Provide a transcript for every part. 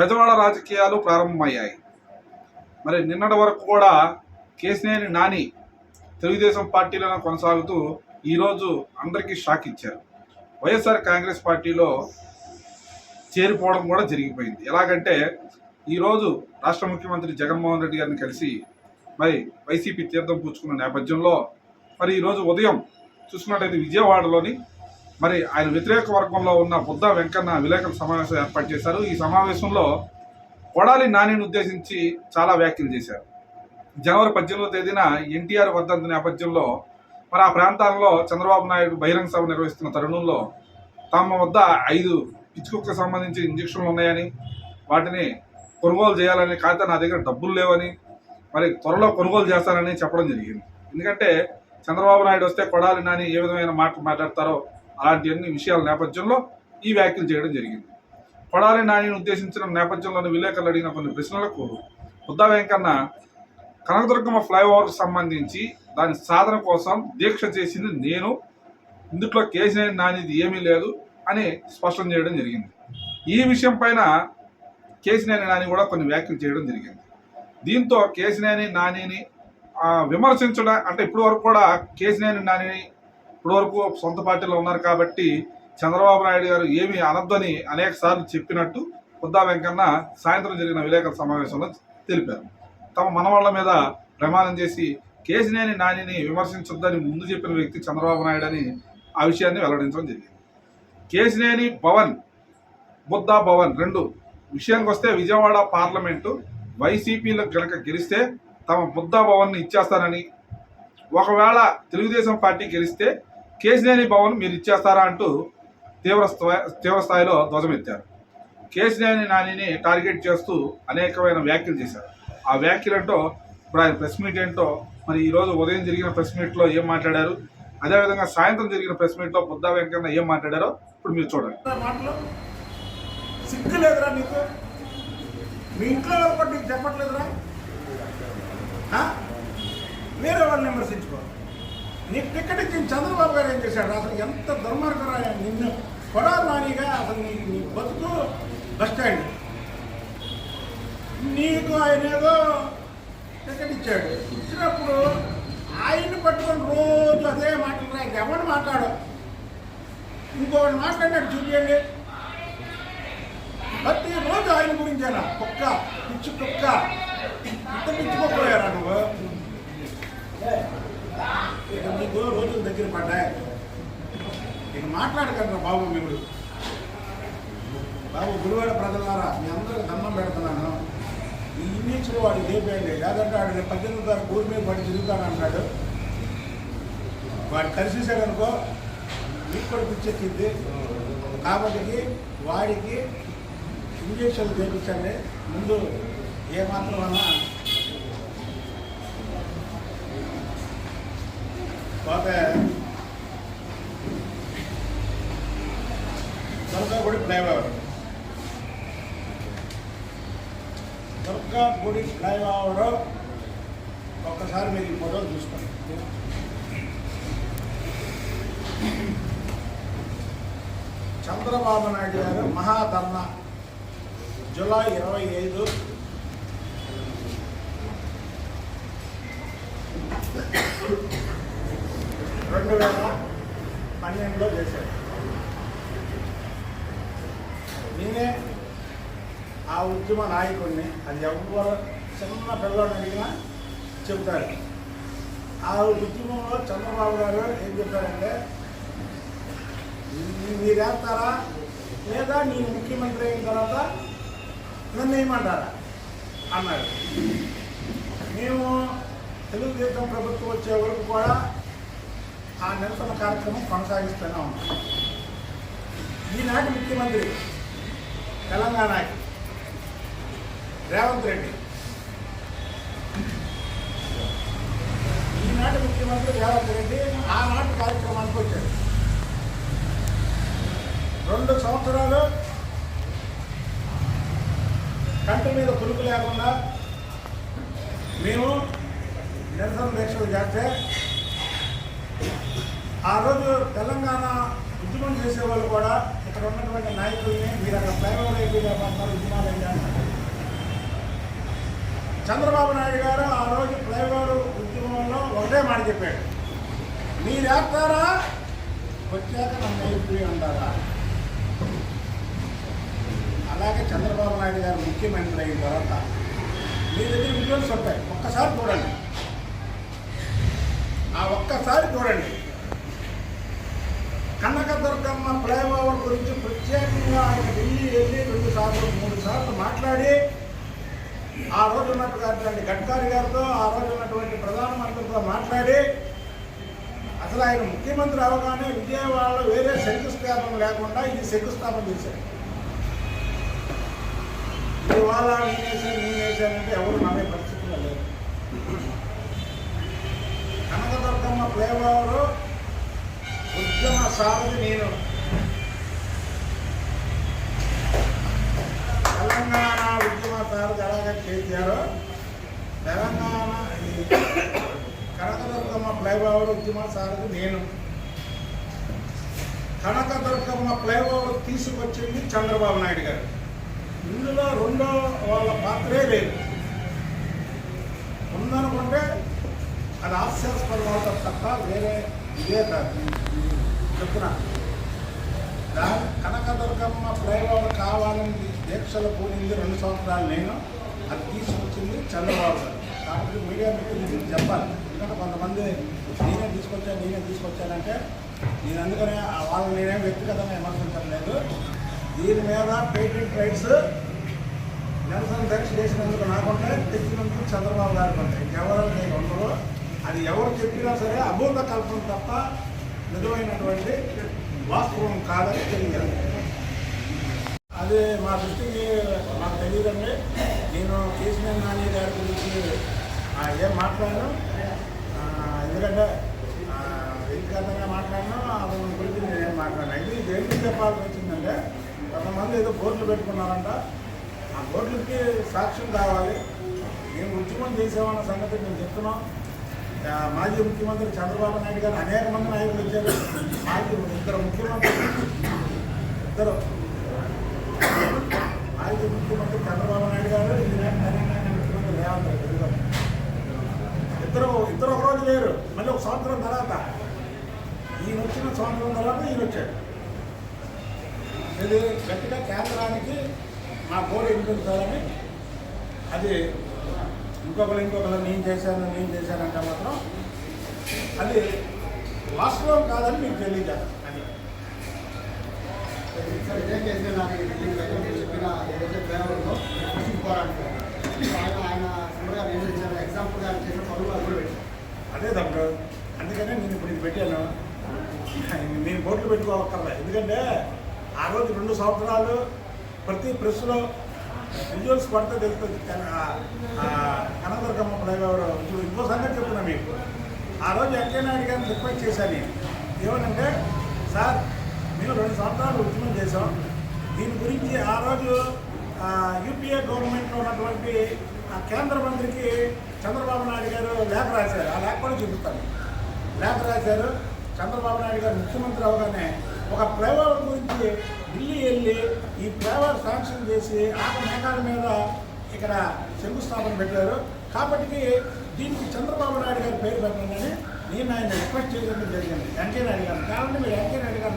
పెదవాడ రాజకీయాలు ప్రారంభమయ్యాయి. మరి నిన్నటి వరకు కూడా కేసినేని నాని తెలుగుదేశం పార్టీలోనే కొనసాగుతూ ఈరోజు అందరికీ షాక్ ఇచ్చారు. వైఎస్ఆర్ కాంగ్రెస్ పార్టీలో చేరిపోవడం కూడా జరిగిపోయింది. ఎలాగంటే ఈరోజు రాష్ట్ర ముఖ్యమంత్రి జగన్మోహన్ రెడ్డి గారిని కలిసి మరి వైసీపీ తీర్థం పుచ్చుకున్న నేపథ్యంలో మరి ఈరోజు ఉదయం చూసుకున్నట్టయితే విజయవాడలోని మరి ఆయన వ్యతిరేక వర్గంలో ఉన్న బుద్ధ వెంకన్న విలేకరుల సమావేశం ఏర్పాటు చేశారు. ఈ సమావేశంలో కొడాలి నానిని ఉద్దేశించి చాలా వ్యాఖ్యలు చేశారు. జనవరి పద్దెనిమిదవ తేదీన ఎన్టీఆర్ వర్ధంతి నేపథ్యంలో మరి ఆ ప్రాంతాల్లో చంద్రబాబు నాయుడు బహిరంగ సభ నిర్వహిస్తున్న తరుణంలో తమ వద్ద ఐదు పిచ్చుకుక్కకు సంబంధించి ఇంజక్షన్లు ఉన్నాయని వాటిని కొనుగోలు చేయాలని కాగితే నా దగ్గర డబ్బులు లేవని మరి త్వరలో కొనుగోలు చేస్తానని చెప్పడం జరిగింది. ఎందుకంటే చంద్రబాబు నాయుడు వస్తే కొడాలి నాని ఏ విధమైన మాటలు మాట్లాడతారో అలాంటి అన్ని విషయాల నేపథ్యంలో ఈ వ్యాఖ్యలు చేయడం జరిగింది. కొడాలి నానిని ఉద్దేశించిన నేపథ్యంలోని విలేకరులు అడిగిన కొన్ని ప్రశ్నలకు బుద్ధా వెంకన్న కనకదుర్గమ్మ ఫ్లైఓవర్కు సంబంధించి దాని సాధన కోసం దీక్ష చేసింది నేను. ఇందుట్లో కేసీఆర్ నానిది ఏమీ లేదు అని స్పష్టం చేయడం జరిగింది. ఈ విషయం పైన కేసినేని నాని కూడా కొన్ని వ్యాఖ్యలు చేయడం జరిగింది. దీంతో కేసినేని నానిని విమర్శించడం అంటే ఇప్పటి వరకు కూడా కేసినేని నానిని ఇప్పటి వరకు సొంత పార్టీలో ఉన్నారు కాబట్టి చంద్రబాబు నాయుడు గారు ఏమి అనద్దని అనేక సార్లు చెప్పినట్టు బుద్ధా వెంకన్న సాయంత్రం జరిగిన విలేకరుల సమావేశంలో తెలిపారు. తమ మనవాళ్ళ మీద ప్రమాణం చేసి కేసినేని నానిని విమర్శించొద్దని ముందు చెప్పిన వ్యక్తి చంద్రబాబు నాయుడు అని ఆ విషయాన్ని వెల్లడించడం జరిగింది. కేసినేని భవన్ బుద్ధా భవన్ రెండు విషయానికి వస్తే విజయవాడ పార్లమెంటు వైసీపీలో కనుక గెలిస్తే తమ బుద్ధా భవన్ని ఇచ్చేస్తారని ఒకవేళ తెలుగుదేశం పార్టీ గెలిస్తే కేసినేని భవన్ మీరు ఇచ్చేస్తారా అంటూ తీవ్ర తీవ్రస్థాయిలో ధ్వజమెత్తారు. కేసినేని నానిని టార్గెట్ చేస్తూ అనేకమైన వ్యాఖ్యలు చేశారు. ఆ వ్యాఖ్యలు ఏంటో ఇప్పుడు ఆయన ప్రెస్ మీట్ ఏంటో మరి ఈరోజు ఉదయం జరిగిన ప్రెస్ మీట్లో ఏం మాట్లాడారు? అదేవిధంగా సాయంత్రం జరిగిన ప్రెస్ మీట్లో బుద్ధా వెంకన్న ఏం మాట్లాడారో ఇప్పుడు మీరు చూడండి. సిగ్గు లేదురా నీకు? మీ ఇంట్లో నీకు చెప్పట్లేదురా? వేరే వాళ్ళని నీకు టికెట్ ఇచ్చిన చంద్రబాబు గారు ఏం చేశాడు? అసలు ఎంత దుర్మార్గరాయ నిన్ను కొడాలి నానిగా అసలు నీ నీ బతుకు బస్ స్టాండ్. నీకు ఆయన ఏదో టికెట్ ఇచ్చాడు. ఇచ్చినప్పుడు ఆయన్ని పట్టుకొని రోజు అదే మాట్లాడరా ఎవరు మాట్లాడు? ఇంకొకటి మాట్లాడినాడు చూపించండి ప్రతి రోజు ఆయన గురించేనా? కుక్క పిచ్చి కుక్క. ఇంత పిచ్చిపోయారా నువ్వు? ఇక ముగ్గురు రోజులు దగ్గర పడ్డాయి. ఇక మాట్లాడకండి బాబు మీరు? బాబు గురువాడ ప్రజలారా మీ అందరికి దండం పెడుతున్నాను. ఈ ఇంగ్లీష్లో వాడు లేపేయండి లేదంటే వాడు రేపు పద్దెనిమిది తారీఖు ఊరి మీద పడి తిరుగుతాను అంటాడు. వాడు కలిసేసాడనుకో మీకు కూడా పిచ్చెక్కింది. కాబట్టి వాడికి ఇంజక్షన్లు చేయించండి ముందు ఏమాత్రం అన్నా పోతే దుర్గాగుడి ఫ్లైఓవర్ దుర్గాగుడి ఫ్లైఓవర్ ఒక్కసారి మీరు ఈ ఫోటో చూసుకోండి చంద్రబాబు నాయుడు గారు మహాధర్ణ జూలై ఇరవై ఐదు రెండు వేల పన్నెండులో చేశారు నేనే ఆ ఉద్యమ నాయకుడిని అది ఎవరు చిన్న పిల్లలు అడిగినా చెబుతారు ఆ ఉద్యమంలో చంద్రబాబు గారు ఏం చెప్పారంటే మీరు వేస్తారా లేదా నేను ముఖ్యమంత్రి అయిన తర్వాత నిర్ణయమంటారా అన్నాడు. మేము తెలుగుదేశం ప్రభుత్వం వచ్చే వరకు కూడా ఆ నిరసన కార్యక్రమం కొనసాగిస్తూనే ఉంది. ఈనాటి ముఖ్యమంత్రి తెలంగాణకి రేవంత్ రెడ్డి. ఈనాటి ముఖ్యమంత్రి రేవంత్ రెడ్డి ఆనాటి కార్యక్రమానికి వచ్చాడు రెండు సంవత్సరాలు కంటి మీద కులుకు లేకుండా మేము నిరసన దీక్షలు చేస్తే ఆ రోజు తెలంగాణ ఉద్యమం చేసే వాళ్ళు కూడా ఇక్కడ ఉన్నటువంటి నాయకుల్ని మీరు అక్కడ ఫ్లైఓవర్ అయిపోయి పడతారు ఉద్యమాలు ఏం చంద్రబాబు నాయుడు గారు ఆ రోజు ఫ్లైఓవర్ ఉద్యమంలో ఒకటే మాట చెప్పాడు. మీరేస్తారా? వచ్చాక నన్ను అయిపోయి అంటారా? అలాగే చంద్రబాబు నాయుడు గారు ముఖ్యమంత్రి అయిన తర్వాత మీ దగ్గర విజువల్స్ ఉంటాయి ఒక్కసారి చూడండి. ఆ ఒక్కసారి చూడండి. కనకదుర్గమ్మ ఫ్లైఓవర్ గురించి ప్రత్యేకంగా ఆయన ఢిల్లీ వెళ్ళి రెండు సార్లు మూడు సార్లు మాట్లాడి ఆ రోజు ఉన్నటువంటి గడ్కరీ గారితో ఆ రోజు ఉన్నటువంటి ప్రధానమంత్రితో మాట్లాడి అసలు ఆయన ముఖ్యమంత్రి అవగానే విజయవాడలో వేరే శంకుస్థాపన లేకుండా ఇది శంకుస్థాపన చేశారు. ఇవాళ నేనేసాను నేనేసానంటే ఎవరు నమ్మే పరిస్థితుల్లో లేదు కనకదుర్గమ్మ ఫ్లైఓవరు ఉద్యమ సారథి నేను. తెలంగాణ ఉద్యమ సారథి ఎలాగ చేశారో. తెలంగాణ కనకదుర్గమ్మ ఫ్లైఓవర్ ఉద్యమ సారథి నేను. కనకదుర్గమ్మ ఫ్లైఓవర్ తీసుకొచ్చింది చంద్రబాబు నాయుడు గారు. ఇందులో రెండో వాళ్ళ పాత్రే లేదు. ఉందనుకుంటే అది హాస్యాస్పదం అవుతుంది తప్ప వేరే ఇదే కాదు చెప్తున్నా దాని కనకదుర్గమ్మ ఫ్లైఓవర్ కావాలని దీక్షలు పోయింది రెండు సంవత్సరాలు నేను అది తీసుకొచ్చింది చంద్రబాబు గారు కాబట్టి మీడియా మిత్రులు మీకు చెప్పాలి ఎందుకంటే కొంతమంది నేనే తీసుకొచ్చా నేనే తీసుకొచ్చానంటే నేను అందుకనే వాళ్ళని నేనేం వ్యక్తిగతంగా విమర్శించడం లేదు దీని మీద పేటెంట్ రైట్స్ నిరసన దీక్ష చేసినందుకు నాకుంటే తెచ్చినందుకు చంద్రబాబు గారికి ఉంటాయి ఎవరికి ఉండరు అది ఎవరు చెప్పినా సరే అబోధ కల్పన తప్ప నిజమైనటువంటి వాస్తవం కాదని తెలియాలి. అదే మా దృష్టికి నాకు తెలియదండి. నేను కేసీఆర్ నాని గారి గురించి ఏం మాట్లాడాను. ఎందుకంటే వ్యక్తిగతంగా మాట్లాడినా అతని గురించి నేనేం మాట్లాడినా. ఇది దేనికి చెప్పాల్సి వచ్చిందంటే కొంతమంది ఏదో బోర్డులు పెట్టుకున్నారంట. ఆ బోర్డులకి సాక్ష్యం కావాలి. మేము ఉద్యమం చేసామన్న సంగతి మేము చెప్తున్నాం. మాజీ ముఖ్యమంత్రి చంద్రబాబు నాయుడు గారు అనేక మంది నాయకులు వచ్చారు. మాజీ ఇద్దరు ముఖ్యమంత్రి ఇద్దరు మాజీ ముఖ్యమంత్రి చంద్రబాబు నాయుడు గారు ముఖ్యమంత్రి రేవంత్ ఇద్దరు ఇద్దరు ఒక రోజు లేరు. మళ్ళీ ఒక సంవత్సరం తర్వాత ఈయన వచ్చిన సంవత్సరం తర్వాత ఈయన వచ్చాడు. ఇది గట్టిగా కేంద్రానికి మా కోరి వినిపించాలని అది ఇంకొకరు ఇంకొకరు నేను చేశాను నేను చేశానంటే మాత్రం అది వాస్తవం కాదని మీకు అది. ఇదే కేసు నాకు చెప్పిన ఏదైతే ఆయన ఎగ్జాంపుల్గా ఆయన చేసిన పనులు అది తమ్ముడు అందుకనే నేను ఇప్పుడు ఇది పెట్టాను. నేను బోట్లు పెట్టుకోవక్కర్లే. ఎందుకంటే ఆ రోజు రెండు సంవత్సరాలు ప్రతి ప్రెస్లో విజువల్స్ పడితే తెలుస్తుంది. కనదుర్గమ్మ ఫ్లైఓవర్ ఇప్పుడు ఇంకో సంగతి చెప్తున్నా మీకు. ఆ రోజు వెంకయ్య గారిని రిక్వెస్ట్ చేశాను నేను. ఏమనంటే సార్ మేము రెండు సంవత్సరాలు ఉద్యమం చేసాం దీని గురించి ఆ రోజు యూపీఏ గవర్నమెంట్లో ఉన్నటువంటి ఆ కేంద్ర మంత్రికి చంద్రబాబు నాయుడు గారు లేఖ రాశారు. ఆ లేఖ కూడా చూపిస్తాను. లేఖ రాశారు. చంద్రబాబు నాయుడు గారు ముఖ్యమంత్రి అవగానే ఒక ఫ్లైఓవర్ గురించి ఢిల్లీ వెళ్ళి ఈ ఫ్లైఓవర్ శాంక్షన్ చేసి ఆట మేఘాల మీద ఇక్కడ శంకుస్థాపన పెట్టారు. కాబట్టి దీనికి చంద్రబాబు నాయుడు గారి పేరు పెట్టాలని నేను ఆయన రిక్వెస్ట్ చేయడం జరిగింది. వెంకయ్య నాయుడు గారు కాబట్టి మీరు వెంకయ్య నాయుడు గారు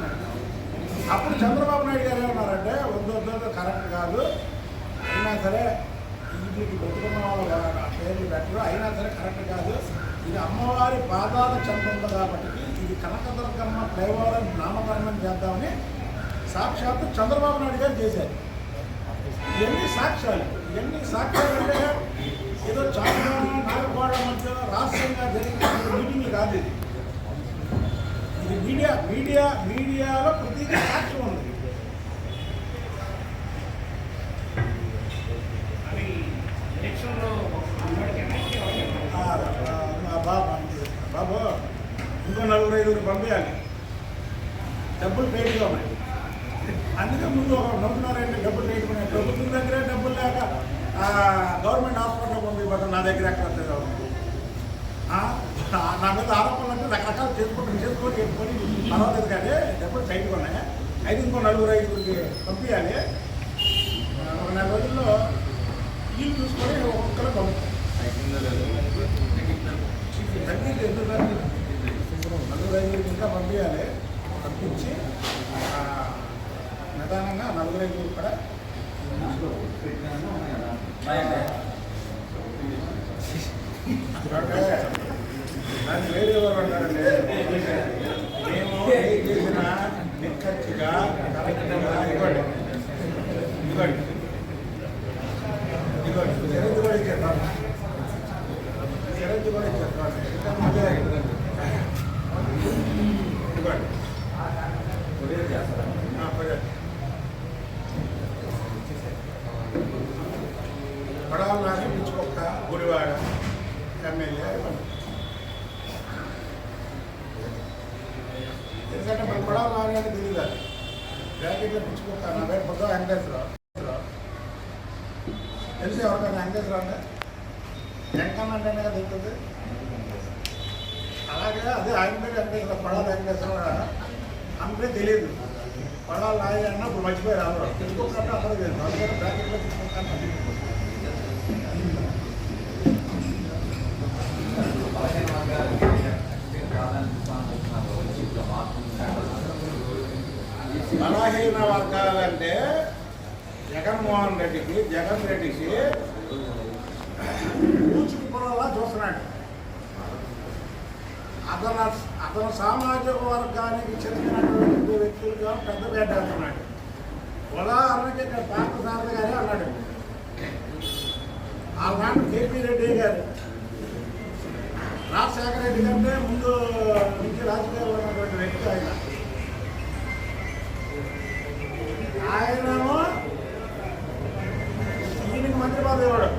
అప్పుడు చంద్రబాబు నాయుడు గారు ఏమన్నారంటే వద్దు కరెక్ట్ కాదు. అయినా సరే వీటికి పెట్టుకున్న వాళ్ళు పేర్లు పెట్టరు. అయినా సరే కరెక్ట్ కాదు. ఇది అమ్మవారి పాదాల చంద్రుంది కాబట్టి ఇది కనకదుర్గమ్మ ఫ్లైఓవర్ నామకరణం చేద్దామని సాక్షాత్తు చంద్రబాబు నాయుడు గారు చేశారు. ఇవన్నీ సాక్ష్యాలు ఇవన్నీ సాక్ష్యాలు అంటే ఏదో చాలా నాలుగోడ మధ్య రహస్యంగా జరిగిన మీటింగ్ కాదు ఇది. ఇది మీడియా మీడియా మీడియాలో ప్రతి సాక్ష్యం ఉంది. బాబు బాబు ఇంకో నలుగురు ఐదుగురు పంపించాలి. డబ్బులు టైట్గా ఉన్నాయి అందుకే ముందు ఒక నమ్ముతున్నారంటే డబ్బులు లేకుండా ప్రభుత్వం దగ్గరే డబ్బులు లేక గవర్నమెంట్ హాస్పిటల్ పంపిపోతాం నా దగ్గర ఎక్కడ వస్తుంది నా మీద ఆరోపణలు అంటే రకరకాలు చేసుకుంటాం చేసుకొని చేసుకొని పర్వాలేదు కానీ డబ్బులు టైట్గా కొన్నాయి అయితే ఇంకో నలుగురు ఐదుగురికి పంపించాలి. ఒక నెల రోజుల్లో ఇల్లు చూసుకొని ఒక్కరు పంపుతాం తగ్గింది ఎందుకు నలుగురు ఐదుగురికి ఇంకా పంపించాలి. పంపించి ప్రధానంగా నలుగురు ఐదుగురు కూడా దాన్ని వేరే ఎవరు అంటారండి? మేము చేసిన నిక్కచ్చిగా కరెక్ట్గా ఇవ్వండి. ఇవ్వండి సిరంజి కూడా ఇచ్చేద్దాం సిరంజి కూడా ఇచ్చేద్దాం ఇంకా మళ్ళీ ఇవ్వండి ఆ, పదే. పడవలు నాని పిచ్చుకొక్క గుడివాడ ఎమ్మెల్యే ఇవ్వండి ఎందుకంటే మన పడవలు నాని అంటే తెలియదు బ్రాకెట్లో పిచ్చుకొక్క నా పేరు పొద్దు వెంకటేశ్వరరావు తెలిసి ఎవరికైనా వెంకటేశ్వరరావు అంటే వెంకన్న అంటేనే కదా తెలుస్తుంది అలాగే అదే ఆయన పేరు వెంకటేశ్వర పడాలి వెంకటేశ్వర అంటే తెలియదు. పడాలి నాయ అన్న ఇప్పుడు మర్చిపోయి రావడం. పిచ్చుకొక్క అందరూ తెలుసు అందుకని బ్రాకెట్లో బలహీన వర్గాలంటే జగన్మోహన్ రెడ్డికి జగన్ రెడ్డికి ఊచుకు పొరలా చూస్తున్నాడు. అతను అతను సామాజిక వర్గానికి చెందినటువంటి వ్యక్తులుగా పెద్ద పేట అంటున్నాడు ఉదాహరణకి ఇక్కడ పార్థసారథి గారే అన్నాడు. ఆనాడు కేపీ రెడ్డి గారు. రాజశేఖర రెడ్డి కంటే ముందు నుంచి రాజకీయాల్లో ఉన్నటువంటి వ్యక్తి ఆయన. ఆయనేమో ఈయనకి మంత్రి పదవి ఇవ్వడం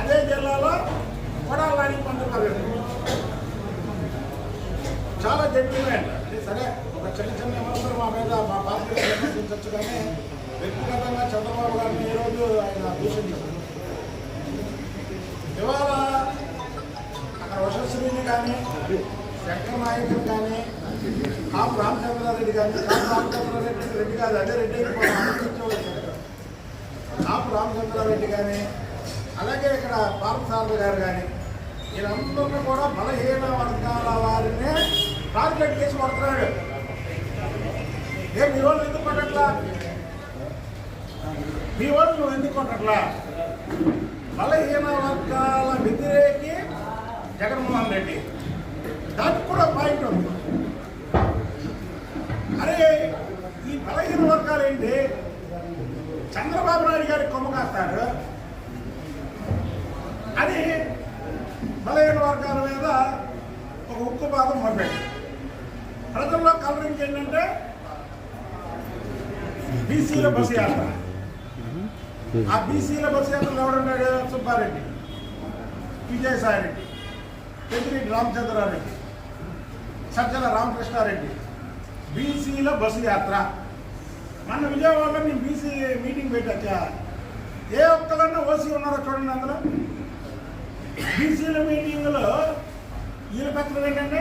అదే జిల్లాలో కొడాలని మంత్రి పదవి ఇవ్వడు. చాలా సరే ఒక చిన్న చిన్న విమర్శలు మా మీద మా పార్టీ విమర్శించవచ్చు కానీ వ్యక్తిగతంగా చంద్రబాబు గారిని ఈరోజు ఆయన దూషించారు. ఇవాళ అక్కడ వశశ్రీని కానీ శంకర్ నాయకులు కానీ కాపు రామచంద్రారెడ్డి కానీ కాపు రామచంద్రారెడ్డి రెడ్డి కాదు అదే రెడ్డి ఆపు కాపు రామచంద్రారెడ్డి కానీ అలాగే ఇక్కడ పార్థసారథి గారు కానీ వీళ్ళందరినీ కూడా బలహీన వర్గాల వారినే టార్గెట్ చేసి కొడుతున్నాడు. ఏ మీ వాళ్ళు ఎందుకు కొట్టట్లా? మీ వాళ్ళు నువ్వు ఎందుకు కొట్టట్లా? బలహీన వర్గాల వ్యతిరేకి జగన్మోహన్ రెడ్డి. దానికి కూడా పాయింట్ ఉంది. అరే ఈ బలహీన వర్గాలు ఏంటి? చంద్రబాబు నాయుడు గారి కొమ్మ కాస్తారు. అని బలహీన వర్గాల మీద ఒక ఉక్కు పాదం మొదలెట్టి ప్రజల్లో కలరింగ్ ఏంటంటే బీసీల బస్సు యాత్ర. ఆ బీసీల బస్సు యాత్రలో ఎవడున్నాడు సుబ్బారెడ్డి విజయసాయిరెడ్డి పెద్దిరెడ్డి రామచంద్రారెడ్డి సజ్జల రామకృష్ణారెడ్డి. బీసీల బస్సు యాత్ర. మన విజయవాడలో మేము బీసీ మీటింగ్ పెట్టచ్చా? ఏ ఒక్కలన్నా ఓసీ ఉన్నారో చూడండి అందులో. బీసీల మీటింగ్లో వీళ్ళ పత్రం ఏంటంటే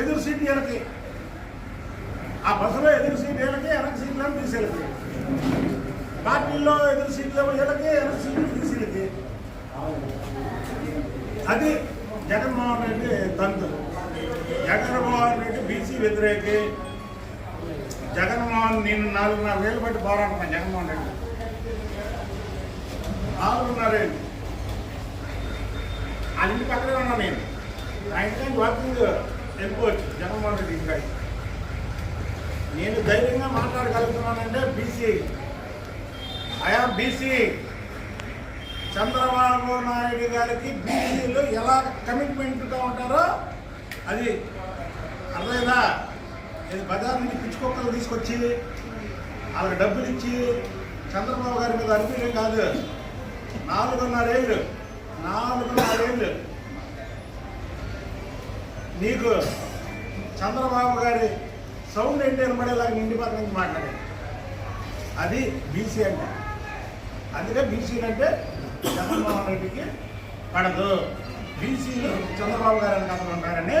ఎదురు సీట్ వీళ్ళకి ఆ బస్సులో ఎదురు సీట్ వీళ్ళకి వెనక సీట్లు తీసేళ్ళకి పార్టీల్లో ఎదురు సీట్లు వీళ్ళకి వెనక సీట్లు తీసేళ్ళకి అది జగన్మోహన్ రెడ్డి తంతు. జగన్మోహన్ రెడ్డి బీసీ వ్యతిరేకి. జగన్మోహన్ నేను నాలుగున్నర వేలు పట్టి పోరాడుతున్నాను జగన్మోహన్ రెడ్డి. నాలుగున్నర వేలు. వాళ్ళ ఇంటి పక్కనే ఉన్నా నేను. ఆ ఇంటి వాకింగ్ వెళ్ళిపోవచ్చు జగన్మోహన్ రెడ్డి ఇంకా నేను ధైర్యంగా మాట్లాడగలుగుతున్నానంటే BC. I am BC. Chandrababu Naidu గారికి బీసీలు ఎలా కమిట్మెంట్గా ఉంటారో అది అర్థమైందా? ఇది బజార్ నుంచి పిచ్చుకొక్కలు తీసుకొచ్చి వాళ్ళకి డబ్బులు ఇచ్చి చంద్రబాబు గారి మీద అనిపించడం కాదు. నాలుగున్నరేళ్ళు నాలుగున్నరేళ్ళు నీకు చంద్రబాబు గారి సౌండ్ ఏంటి వినపడేలాగా నిండి పక్క నుంచి మాట్లాడాడు. అది బీసీ అంటే. అందుకే బీసీలు అంటే జగన్మోహన్ రెడ్డికి పడదు. బీసీలు చంద్రబాబు గారు అని కథలు ఉంటారని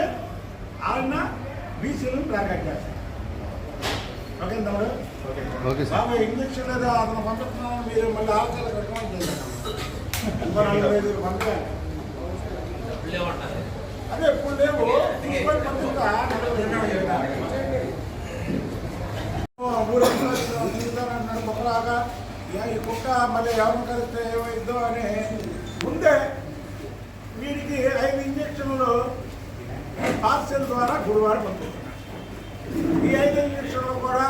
ఆయన బీసీలను టార్గెట్ చేస్తారు. ఓకే తమ్ముడు? Okay sir. బాబు ఇంజక్షన్ లేదా? అతను పంపిస్తున్నాను మీరు మళ్ళీ ఆలోచన రికమెండ్ చేశారు ఇంకో నలభై ఐదు పంపించాలి. అదే ఇప్పుడు లేవు. తీసుకొని పంపిస్తా కుక్కలాగా ఈ కుక్క మళ్ళీ ఎవరిని కలిస్తే ఏమైందో అని. ముందే వీరికి ఐదు ఇంజక్షన్లు పార్సెల్ ద్వారా గురువారం పంపిస్తున్నారు ఈ ఐదు ఇంజక్షన్లు కూడా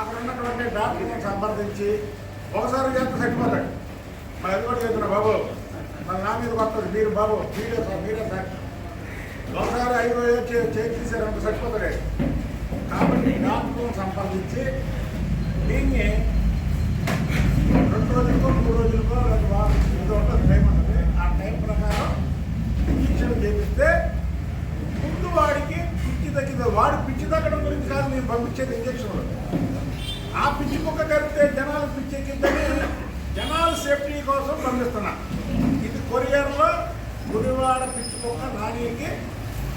అక్కడ ఉన్నటువంటి డాక్టర్ని సంప్రదించి ఒకసారి చేస్తే సరిపోతాడు మరి అది కూడా చెప్తున్నా బాబు. మరి నా మీద కొత్తది మీరు బాబు మీరే సార్ మీరే సార్. ఒకసారి ఐదు వేలు చే- చేసి తీసారంటే చచ్చిపోతాడే కాబట్టి డాక్టర్ని సంపాదించి దీన్ని రెండు రోజులకో మూడు రోజులకో ఏదో ఉంటుంది టైం ఉంటుంది ఆ టైం ప్రకారం ఇంజక్షన్ చేపిస్తే ముందు వాడికి పిచ్చి తగ్గింది వాడు పిచ్చి తగ్గడం గురించి కాదు నేను పంపించేది ఇంజక్షన్లు. ఆ పిచ్చి కుక్క కడితే జనాలు పిచ్చి ఎక్కిందని జనాల సేఫ్టీ కోసం పంపిస్తున్నా. ఇది కొరియర్లో గుడివాడ పిచ్చి కుక్క నాణ్యకి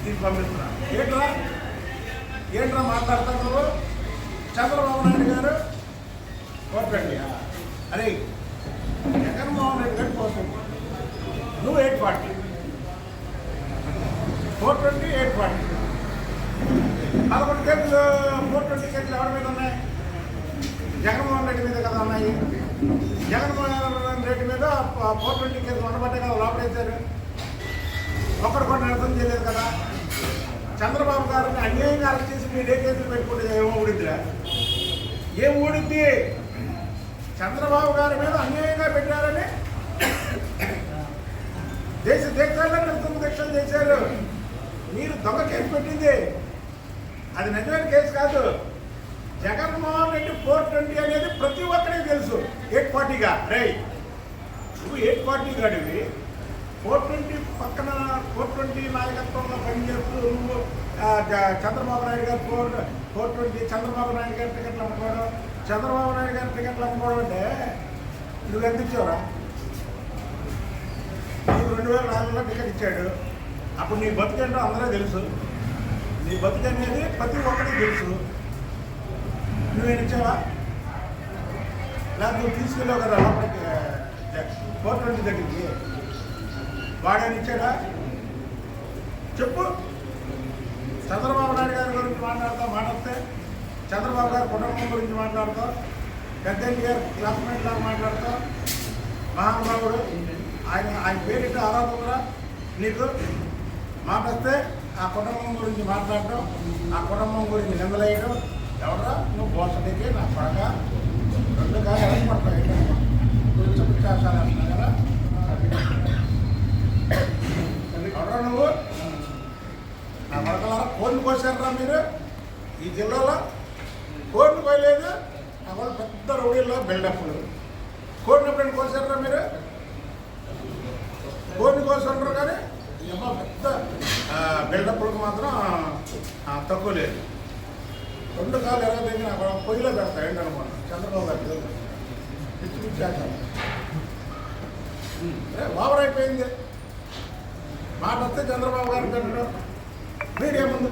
ఇది పంపిస్తున్నా. ఏంట్రా? ఏంట్రా మాట్లాడుతున్నారు చంద్రబాబు నాయుడు గారు? కోటండి అరే జగన్మోహన్ రెడ్డి గారు కోటండి నువ్వు eight forty. Four twenty eight forty. పదకొండు కేసులు ఫోర్ ట్వంటీ కేసులు ఎవరి మీద ఉన్నాయి? జగన్మోహన్ రెడ్డి మీద కదా ఉన్నాయి. జగన్మోహన్ రెడ్డి మీద ఫోర్ ట్వంటీ కేసులు ఉండబట్టే కదా లోపలేశారు. ఒకరు కొన్ని అర్థం చేయలేదు కదా. చంద్రబాబు గారిని అన్యాయంగా అరెస్ట్ చేసి మీరు ఏ కేసులు పెట్టుకుంటే ఏమో ఊడిద్దిరా? ఏం ఊడిద్ది? చంద్రబాబు గారి మీద అన్యాయంగా పెట్టారని దేశ దేశాల్లో నిరసన దీక్షలు చేశారు. మీరు దొంగ కేసు పెట్టింది. అది నిజమైన కేసు కాదు. జగన్మోహన్ రెడ్డి ఫోర్ ట్వంటీ అనేది ప్రతి ఒక్కరికి తెలుసు. ఎయిట్ ఫార్టీగా రై నువ్వు ఎయిట్ ఫార్టీ గాడివి. ఫోర్ ట్వంటీ పక్కన ఫోర్ ట్వంటీ నాయకత్వంలో పనిచేస్తూ నువ్వు Chandrababu Naidu garu four four twenty Chandrababu Naidu గారి టికెట్లు అమ్ముకోవడం. చంద్రబాబు నాయుడు గారి టికెట్లు అమ్ముకోవడం అంటే నువ్వు ఎంత ఇచ్చావురా? నీకు రెండు వేల నాలుగులో టికెట్ ఇచ్చాడు. అప్పుడు నీ బతుకేంటో అందరూ తెలుసు. నీ బతుకు అనేది ప్రతి ఒక్కరికి తెలుసు. నువ్వేం ఇచ్చావా? లేకపోతే నువ్వు తీసుకెళ్ళావు కదా లోపలికి ఫోర్ ట్వంటీ దగ్గరికి వాడనిచ్చాడా చెప్పు. చంద్రబాబు నాయుడు గారి గురించి మాట్లాడతావు మాట్లాడితే చంద్రబాబు గారి కుటుంబం గురించి మాట్లాడతావు పెద్ద గారు క్లాస్మేట్ లాగా మాట్లాడతావు. మహానుభావుడు ఆయన ఆయన పేరిట ఆరాధకురా నీకు మాట్లాడితే ఆ కుటుంబం గురించి మాట్లాడటం ఆ కుటుంబం గురించి నిందలేయడం. ఎవరా నువ్వు బోసడికి నా పడక రెండు కాదు ఎవరు పడతావు కొంచెం విశ్వాసాలు అంటున్నావు కదా నువ్వు నా పడకలారా కోడిని కోసారా మీరు? ఈ జిల్లాలో కోడిని కోయలేదు నా వాళ్ళు పెద్ద రౌడీల్లో బిల్డప్లు. కోడిని ఎప్పుడైనా కోసారా మీరు? కోడిని కోసి ఉంటారు కానీ ఏమో పెద్ద బిల్డప్లకు మాత్రం తక్కువ లేదు. రెండు కాలు ఎలా దగ్గర పొయ్యిలో పెడతా ఏంటనుకున్నాను చంద్రబాబు గారు పిచ్చి పిచ్చి బాబర్ ఏ, అయిపోయింది. మాట వస్తే చంద్రబాబు గారు పెట్టడం మీడియా ముందు.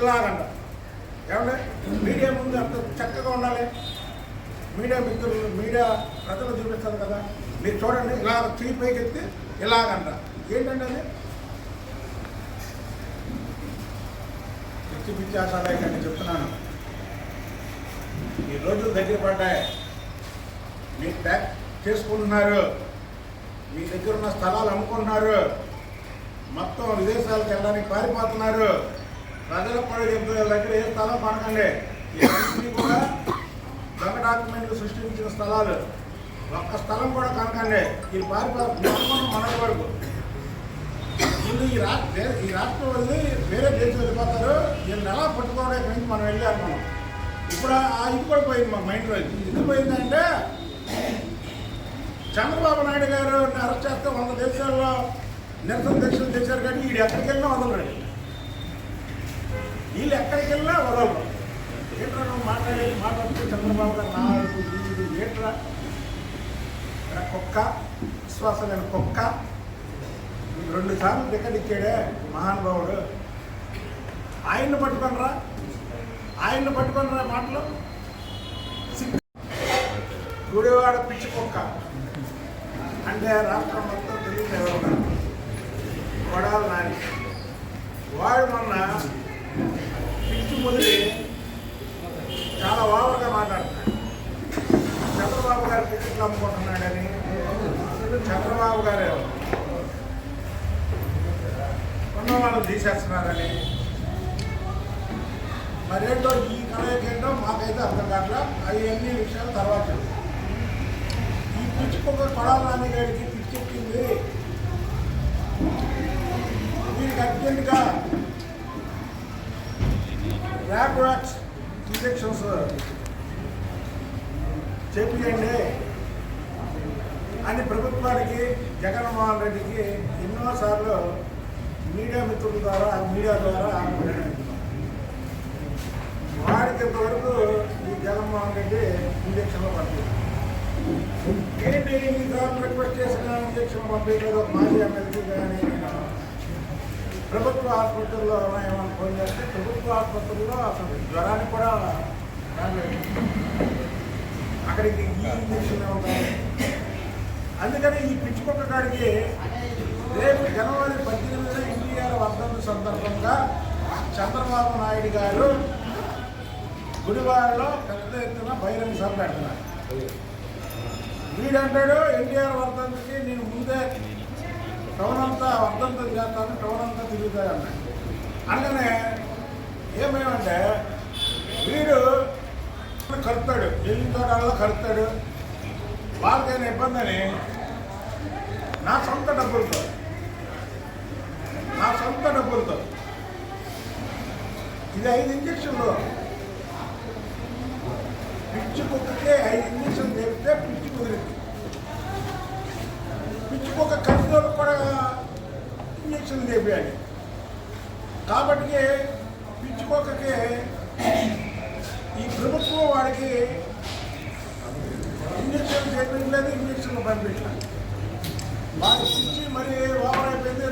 ఇలాగంట. ఏమంటే మీడియా ముందు అంత చక్కగా ఉండాలి? మీడియా మిత్రులు మీడియా ప్రజలు చూపిస్తారు కదా. మీరు చూడండి ఇలా చెయ్యి పైకి ఎత్తి ఇలాగంట. ఏంటంటే అది? పిచ్చి పిచ్చి ఆశాలే కానీ చెప్తున్నాను. ఈ రోజులు దగ్గర పడ్డాయి. మీరు ప్యాక్ చేసుకుంటున్నారు. మీ దగ్గర ఉన్న స్థలాలు అమ్ముకుంటున్నారు. మొత్తం విదేశాలకు వెళ్ళడానికి పారిపోతున్నారు. ప్రజల కూడా చెప్తున్న దగ్గర ఏ స్థలం పడకండి ఇవన్నీ కూడా దొంగ డాక్యుమెంట్లు సృష్టించిన స్థలాలు. ఒక్క స్థలం కూడా కనకండి. ఈ పారిపోతున్న మన వరకు వీళ్ళు ఈ రాష్ట్ర ఈ రాష్ట్రం వెళ్ళి వేరే దేశం వెళ్ళిపోతారు. వీళ్ళని ఎలా పట్టుకోవడం నుంచి మనం వెళ్ళి అనుకున్నాం ఇప్పుడు ఆ ఇది కూడా పోయింది మా మైండ్లో. ఇది పోయిందంటే చంద్రబాబు నాయుడు గారు అరెస్ట్ చేస్తే వంద దేశాల్లో నిరసన దీక్షలు చేశారు కానీ వీడు ఎక్కడికి వెళ్ళినా వదలరు వీళ్ళు ఎక్కడికి వెళ్ళినా వదలరు. ఏంట్రా నువ్వు మాట్లాడేది మాట్లాడితే చంద్రబాబు గారు నాలుగు ఇది ఏంట్రా? కుక్క విశ్వాసమైన కుక్క. రెండు సార్లు టికెట్ ఇచ్చాడే మహానుభావుడు ఆయన్ని పట్టుకొనరా? ఆయన్ని పట్టుకొనరా మాటలు? గుడివాడ పిచ్చి కుక్క. అంటే రాష్ట్రం మొత్తం తెలియదు ఎవరు కొడాలి నాని వాడు మొన్న పిచ్చి ముదిరి చాలా ఓవర్గా మాట్లాడుతున్నాడు. చంద్రబాబు గారు టికెట్లు అమ్ముకుంటున్నాడని చంద్రబాబు గారు ఉన్న వాళ్ళు తీసేస్తున్నారని. మరేంటో ఈ కలయిక ఏంటో మాకైతే అర్థం కావట్లా. అవి అన్ని విషయాలు తర్వాత ఈ పిచ్చి కుక్క కొడాల నాని గారికి పిచ్చెక్కింది. వీరికి అర్జెంటుగా ర్యాపిడాక్స్ ఇంజెక్షన్స్ చేపియండి. అని ప్రభుత్వానికి జగన్మోహన్ రెడ్డికి ఎన్నోసార్లు మీడియా మిత్రుల ద్వారా మీడియా ద్వారా విన్నవించాం. వాడికి ఇంతవరకు ఈ జగన్మోహన్ రెడ్డి ఇంజక్షన్లు పంపించారు ఏంటి ఇన్నిసార్లు రిక్వెస్ట్ చేసిన ఇంజక్షన్ పంపించలేదు? మాజీ ఎమ్మెల్సీ కానీ ప్రభుత్వ ఆసుపత్రుల్లో ఏమైనా ఫోన్ చేస్తే ప్రభుత్వ ఆసుపత్రుల్లో అసలు జ్వరానికి కూడా అక్కడికి ఈ ఇంజక్షన్ అందుకని ఈ పిచ్చుకొక్క కాడికి రేపు జనవరి పద్దెనిమిదిన ఎన్టీఆర్ వర్ధంతి సందర్భంగా చంద్రబాబు నాయుడు గారు గుడివాడలో పెద్ద ఎత్తున బహిరంగ సభ పెడుతున్నారు. వీడంటాడు ఎన్టీఆర్ వర్ధంతికి నేను ముందే టౌన్ అంతా వర్ధంతం చేస్తాను టౌన్ అంతా తిరుగుతాయి అన్నాడు అనగానే ఏమేమంటే వీడు కలుపుతాడు ఎల్లిన తోటల్లో కలుపుతాడు వాళ్ళకైనా ఇబ్బంది అని నా సొంత డబ్బులతో నా సొంత డబ్బులతో ఇది ఐదు ఇంజక్షన్లు. పిచ్చి కుక్కకి ఐదు ఇంజక్షన్ తెలిపితే పిచ్చి కుదిరింది. పిచ్చి కుక్క రోడ్డు కూడా ఇంజక్షన్ తెప్పాడు కాబట్టి పిచ్చికొక్కకి ఈ ప్రభుత్వం వాడికి ఇంజక్షన్ చేపించలేదు ఇంజక్షన్ పంపించాలి. వాడికి ఇచ్చి మరి ఓవర్ అయిపోయింది